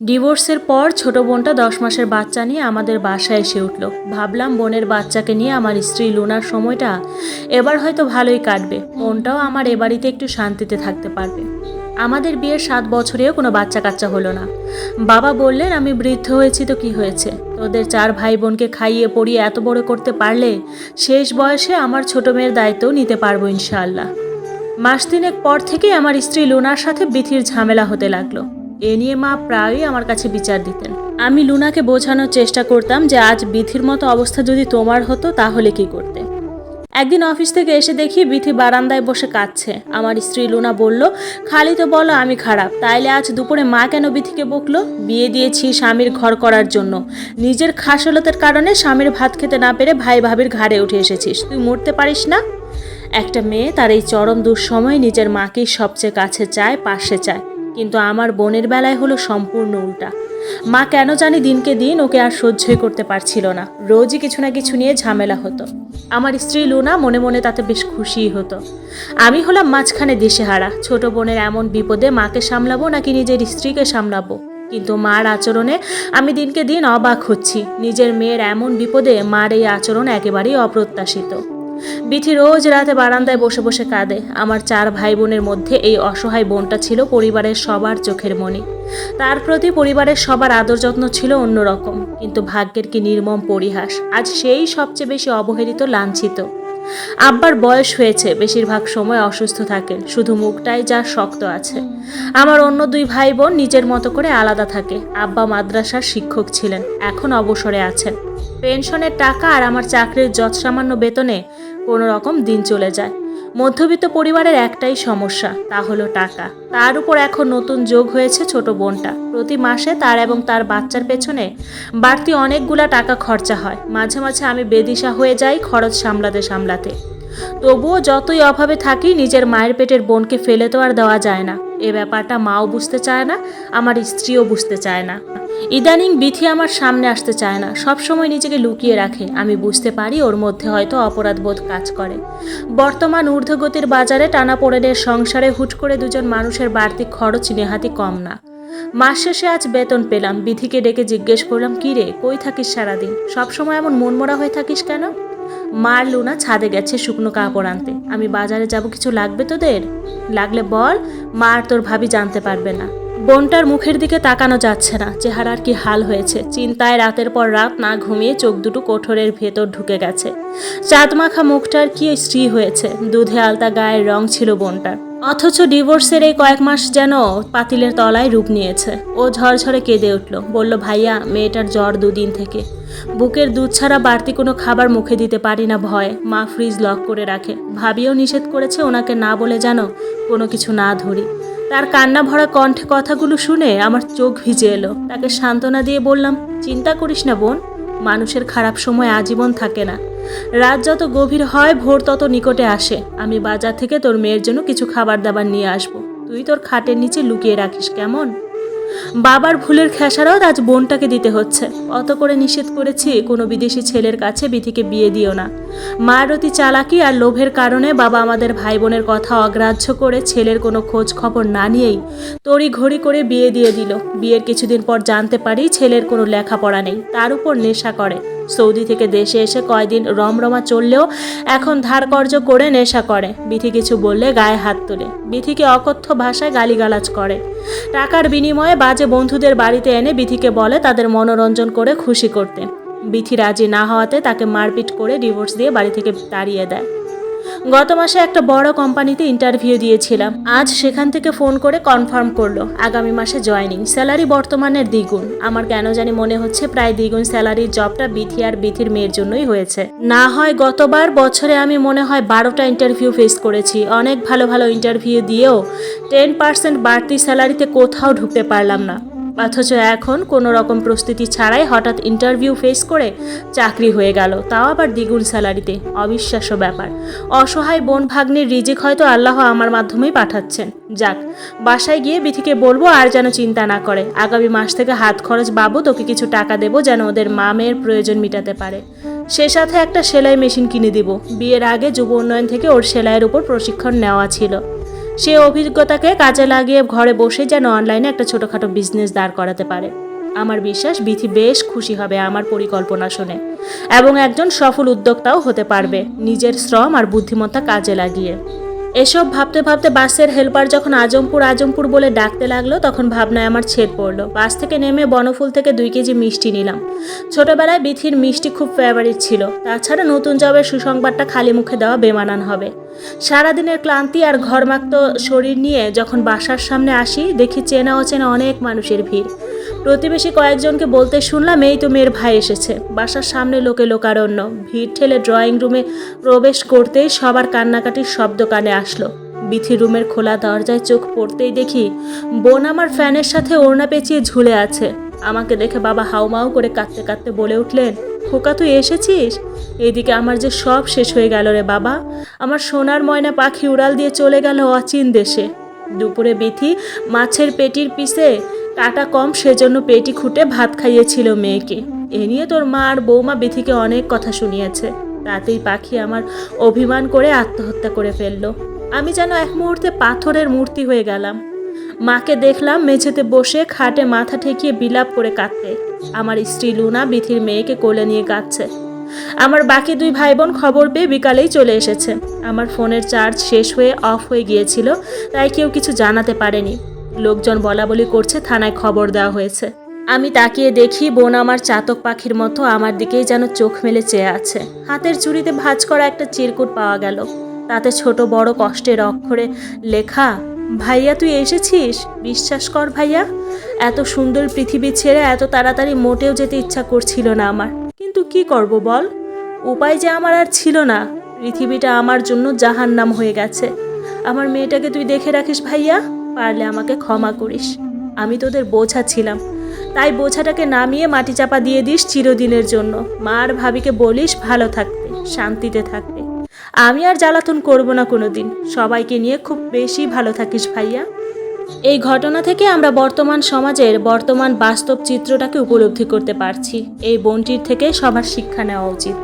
ডিভোর্সের পর ছোট বোনটা দশ মাসের বাচ্চা নিয়ে আমাদের বাসায় এসে উঠল। ভাবলাম বোনের বাচ্চাকে নিয়ে আমার স্ত্রী লুনার সময়টা এবার হয়তো ভালোই কাটবে। বোনটাও আমার এ বাড়িতে একটু শান্তিতে থাকতে পারবে। আমাদের বিয়ের সাত বছরেও কোনো বাচ্চা কাচ্চা হলো না। বাবা বললেন, আমি বৃদ্ধ হয়েছি তো কি হয়েছে? তোদের চার ভাই বোনকে খাইয়ে পড়িয়ে এত বড় করতে পারলে শেষ বয়সে আমার ছোট মেয়ের দায়িত্বও নিতে পারব ইনশাআল্লাহ। মাস তিনেক পর থেকেই আমার স্ত্রী লুনার সাথে বিথির ঝামেলা হতে লাগল। এ নিয়ে মা প্রায়ই আমার কাছে বিচার দিতেন। আমি লুনাকে বোঝানোর চেষ্টা করতাম যে আজ বিথির মতো অবস্থা যদি তোমার হতো, তাহলে কি করতে? একদিন অফিস থেকে এসে দেখি বিথি বারান্দায় বসে কাঁদছে। আমার স্ত্রী লুনা বলল, খালি তো বলো আমি খারাপ। তাইলে আজ দুপুরে মা কেন বিথিকে বকলো? বিয়ে দিয়েছি স্বামীর ঘর করার জন্য। নিজের খাসলতের কারণে স্বামীর ভাত খেতে না পেরে ভাই ভাবির ঘাড়ে উঠে এসেছিস। তুই মরতে পারিস না? একটা মেয়ে তার এই চরম দুঃসময় নিজের মাকেই সবচেয়ে কাছে চায়, পাশে চায়। কিন্তু আমার বোনের বেলায় হলো সম্পূর্ণ উল্টা। মা কেন জানি দিনকে দিন ওকে আর সহ্যই করতে পারছিল না। রোজই কিছু না কিছু নিয়ে ঝামেলা হতো। আমার স্ত্রী লুনা মনে মনে তাতে বেশ খুশিই হতো। আমি হলাম মাঝখানে দিশেহারা। ছোট বোনের এমন বিপদে মাকে সামলাবো নাকি নিজের স্ত্রীকে সামলাবো? কিন্তু মার আচরণে আমি দিনকে দিন অবাক হচ্ছি। নিজের মেয়ের এমন বিপদে মার এই আচরণ একেবারেই অপ্রত্যাশিত। বিথি রোজ রাতে বারান্দায় বসে বসে কাঁদে। আমার চার ভাই বোনের মধ্যে এই অসহায় বোনটা ছিল পরিবারের সবার চোখের মণি তার প্রতি পরিবারের সবার আদর যত্ন ছিল অন্যরকম, কিন্তু ভাগ্যের কি নির্মম পরিহাস, আজ সেই সবচেয়ে বেশি অবহেলিত, লাঞ্ছিত। আব্বার বয়স হয়েছে, বেশিরভাগ সময় অসুস্থ থাকেন শুধু মুখটাই যা শক্ত আছে। আমার অন্য দুই ভাই বোন নিজের মতো করে আলাদা থাকে। আব্বা মাদ্রাসার শিক্ষক ছিলেন, এখন অবসরে আছেন। পেনশনের টাকা আর আমার চাকরির যৎসামান্য বেতনে কোনো রকম দিন চলে যায়। মধ্যবিত্ত পরিবারের একটাই সমস্যা, তা হলো টাকা। তার উপর এখন নতুন যোগ হয়েছে ছোট বোনটা। প্রতি মাসে তার এবং তার বাচ্চার পেছনে বাড়তি অনেকগুলা টাকা খরচা হয়। মাঝে মাঝে আমি বেদিশা হয়ে যাই খরচ সামলাতে সামলাতে। তবুও যতই অভাবে থাকি নিজের মায়ের পেটের বোনকে ফেলে তো আর দেওয়া যায় না। এ ব্যাপারটা মাও বুঝতে চায় না, আমার স্ত্রীও বুঝতে চায় না। ইদানিং বিথি আমার সামনে আসতে চায় না সব সময় নিজেকে লুকিয়ে রাখে। আমি বুঝতে পারি ওর মধ্যে হয়তো অপরাধবোধ কাজ করে। বর্তমান ঊর্ধ্বগতির বাজারে টানাপোড়েনের সংসারে হুট করে দুজন মানুষের বাড়তি খরচ নেহাতি কম না। মাস শেষে আজ বেতন পেলাম বিধিকে ডেকে জিজ্ঞেস করলাম কি রে কই থাকিস সারাদিন? সবসময় এমন মনমরা হয়ে থাকিস কেন? মার লুনা ছাদে গেছে শুকনো কাপড় আনতে। আমি বাজারে যাব, কিছু লাগবে তোদের? লাগলে বল, মা আর তোর ভাবি জানতে পারবে না। বোনটার মুখের দিকে তাকানো যাচ্ছে না, চেহারার কি হাল হয়েছে? চিন্তায় রাতের পর রাত না ঘুমিয়ে চোখ দুটো কোঠরের ভেতর ঢুকে গেছে। চাঁদ মাখা মুখটার কি স্ত্রী হয়েছে? দুধে আলতা গায়ের রং ছিল বোনটার। অথচ ডিভোর্সের এই কয়েক মাস যেন পাতিলের তলায় রূপ নিয়েছে। ও ঝরঝরে কেঁদে উঠল। বলল, ভাইয়া, মেয়েটার জ্বর দুদিন থেকে। বুকের দুধ ছাড়া বাড়তি কোনো খাবার মুখে দিতে পারি না ভয়। মা ফ্রিজ লক করে রাখে। ভাবিও নিষেধ করেছে ওনাকে না বলে জানো কোনো কিছু না ধরি। তার কান্না ভরা কণ্ঠে কথাগুলো শুনে আমার চোখ ভিজে এলো। তাকে সান্ত্বনা দিয়ে বললাম, চিন্তা করিস না বোন, মানুষের খারাপ সময় আজীবন থাকে না। রাত যত গভীর হয়, ভোর তত নিকটে আসে। আমি বাজার থেকে তোর মেয়ের জন্য কিছু খাবার দাবার নিয়ে আসব। তুই তোর খাটের নিচে লুকিয়ে রাখিস, কেমন? বাবার ভুলের খেসারত আজ বোনটাকে দিতে হচ্ছে। অত করে নিষেধ করেছি, কোনো বিদেশি ছেলের কাছে বিধিকে বিয়ে দিও না। মার অতি চালাকি আর লোভের কারণে বাবা আমাদের ভাই বোনের কথা অগ্রাহ্য করে ছেলের কোনো খোঁজ খবর না নিয়েই তড়ি ঘড়ি করে বিয়ে দিয়ে দিল। বিয়ের কিছুদিন পর জানতে পারি ছেলের কোনো লেখাপড়া নেই, তার উপর নেশা করে। সৌদি থেকে দেশে এসে কয়দিন রমরমা চললেও এখন ধার কর্য করে নেশা করে। বিথি কিছু বললে গায়ে হাত তোলে। বিথিকে অকথ্য ভাষায় গালিগালাজ করে। টাকার বিনিময়ে বাজে বন্ধুদের বাড়িতে এনে বিথিকে বলে তাদের মনোরঞ্জন করে খুশি করতে। বিথি রাজি না হওয়াতে তাকে মারপিট করে ডিভোর্স দিয়ে বাড়ি থেকে তাড়িয়ে দেয়। গত মাসে একটা বড় কোম্পানিতে ইন্টারভিউ দিয়েছিলাম। আজ সেখান থেকে ফোন করে কনফার্ম করল। আগামী মাসে জয়েনিং। স্যালারি বর্তমানের দ্বিগুণ। আমার কেন জানি মনে হচ্ছে প্রায় দ্বিগুণ স্যালারির জবটা বিথি আর বিথির মেয়ের জন্যই হয়েছে। না হয় গতবার বছরে আমি মনে হয় বারোটা ইন্টারভিউ ফেস করেছি। অনেক ভালো ভালো ইন্টারভিউ দিয়েও টেন পার্সেন্ট বাড়তি স্যালারিতে কোথাও ঢুকতে পারলাম না। অথচ এখন কোনো রকম প্রস্তুতি ছাড়াই হঠাৎ ইন্টারভিউ ফেস করে চাকরি হয়ে গেল। তাও আবার দ্বিগুণ স্যালারিতে। অবিশ্বাস্য ব্যাপার। অসহায় বোন ভাগ্নির রিজিক হয়তো আল্লাহ আমার মাধ্যমেই পাঠাচ্ছেন। যাক, বাসায় গিয়ে বিথিকে বলব আর যেন চিন্তা না করে। আগামী মাস থেকে হাত খরচ বাবদ ওকে কিছু টাকা দেবো যেন ওদের মা মেয়ের প্রয়োজন মেটাতে পারে। সে সাথে একটা সেলাই মেশিন কিনে দিব। বিয়ের আগে যুব উন্নয়ন থেকে ওর সেলাইয়ের উপর প্রশিক্ষণ নেওয়া ছিল। সে অভিজ্ঞতাকে কাজে লাগিয়ে ঘরে বসে যেন অনলাইনে একটা ছোটোখাটো বিজনেস দাঁড় করাতে পারে। আমার বিশ্বাস, বিথি বেশ খুশি হবে আমার পরিকল্পনা শুনে। এবং একজন সফল উদ্যোক্তাও হতে পারবে নিজের শ্রম আর বুদ্ধিমত্তা কাজে লাগিয়ে। এসব ভাবতে ভাবতে বাসের হেল্পার যখন আজমপুর আজমপুর বলে ডাকতে লাগল, তখন ভাবনায় আমার ছেদ পড়ল। বাস থেকে নেমে বনফুল থেকে দুই কেজি মিষ্টি নিলাম। ছোটবেলায় বিথির মিষ্টি খুব ফেভারিট ছিল। তাছাড়া নতুন জবের সুসংবাদটা খালি মুখে দেওয়া বেমানান হবে। সারাদিনের ক্লান্তি আর ঘরমাক্ত শরীর নিয়ে যখন বাসার সামনে আসি, দেখি চেনা অচেনা অনেক মানুষের ভিড়। প্রতিবেশী কয়েকজনকে বলতে শুনলাম, এই তো মেয়ের ভাই এসেছে। বাসার সামনে লোকে লোকারণ্য। ভিড় ঠেলে ড্রয়িং রুমে প্রবেশ করতেই সবার কান্নাকাটির শব্দ কানে আসলো। বিথি রুমের খোলা দরজায় চোখ পড়তেই দেখি, বোন আমার ফ্যানের সাথে ওড়না পেঁচিয়ে ঝুলে আছে। আমাকে দেখে বাবা হাউমাউ করে কাঁদতে কাঁদতে বলে উঠলেন, খোকা, তুই এসেছিস? এদিকে আমার যে সব শেষ হয়ে গেল রে বাবা। আমার সোনার ময়না পাখি উড়াল দিয়ে চলে গেল অচিন দেশে। দুপুরে বিথি মাছের পেটির পিসে কাটা কম সেজন্য পেটি খুঁটে ভাত খাইয়েছিল মেয়েকে। এ নিয়ে তোর মা আর বৌমা বিথিকে অনেক কথা শুনিয়েছে। তাতেই পাখি আমার অভিমান করে আত্মহত্যা করে ফেলল। আমি যেন এক মুহূর্তে পাথরের মূর্তি হয়ে গেলাম। মাকে দেখলাম মেঝেতে বসে খাটে মাথা ঠেকিয়ে বিলাপ করে কাঁদতে আমার স্ত্রী লুনা বিথির মেয়েকে কোলে নিয়ে কাঁদছে। আমার বাকি দুই ভাই বোন খবর পেয়ে বিকালেই চলে এসেছে। আমার ফোনের চার্জ শেষ হয়ে অফ হয়ে গিয়েছিল, তাই কেউ কিছু জানাতে পারেনি। লোকজন বলা বলি করছে, থানায় খবর দেওয়া হয়েছে। আমি তাকিয়ে দেখি বোন আমার চাতক পাখির মতো আমার দিকেই যেন চোখ মেলে চেয়ে আছে। হাতের চুড়িতে ভাঁজ করা একটা চিরকুট পাওয়া গেল। তাতে ছোট বড় কষ্টের অক্ষরে লেখা, ভাইয়া, তুই এসেছিস? বিশ্বাস কর ভাইয়া, এত সুন্দর পৃথিবী ছেড়ে এত তাড়াতাড়ি মোটেও যেতে ইচ্ছা করছিল না আমার। কিন্তু কি করব বল? উপায় যে আমার আর ছিল না। পৃথিবীটা আমার জন্য জাহান নাম হয়ে গেছে। আমার মেয়েটাকে তুই দেখে রাখিস ভাইয়া? পারলে আমাকে ক্ষমা করিস। আমি তোদের বোঝা ছিলাম। তাই বোঝাটাকে নামিয়ে মাটি চাপা দিয়ে দিস চিরদিনের জন্য। মার ভাবিকে বলিস ভালো থাকতে, শান্তিতে থাকতে। আমি আর জ্বালাতন করব না কোনো দিন সবাইকে নিয়ে খুব বেশি ভালো থাকিস ভাইয়া। এই ঘটনা থেকে আমরা বর্তমান সমাজের বর্তমান বাস্তব চিত্রটাকে উপলব্ধি করতে পারছি। এই বোনটির থেকে সবার শিক্ষা নেওয়া উচিত।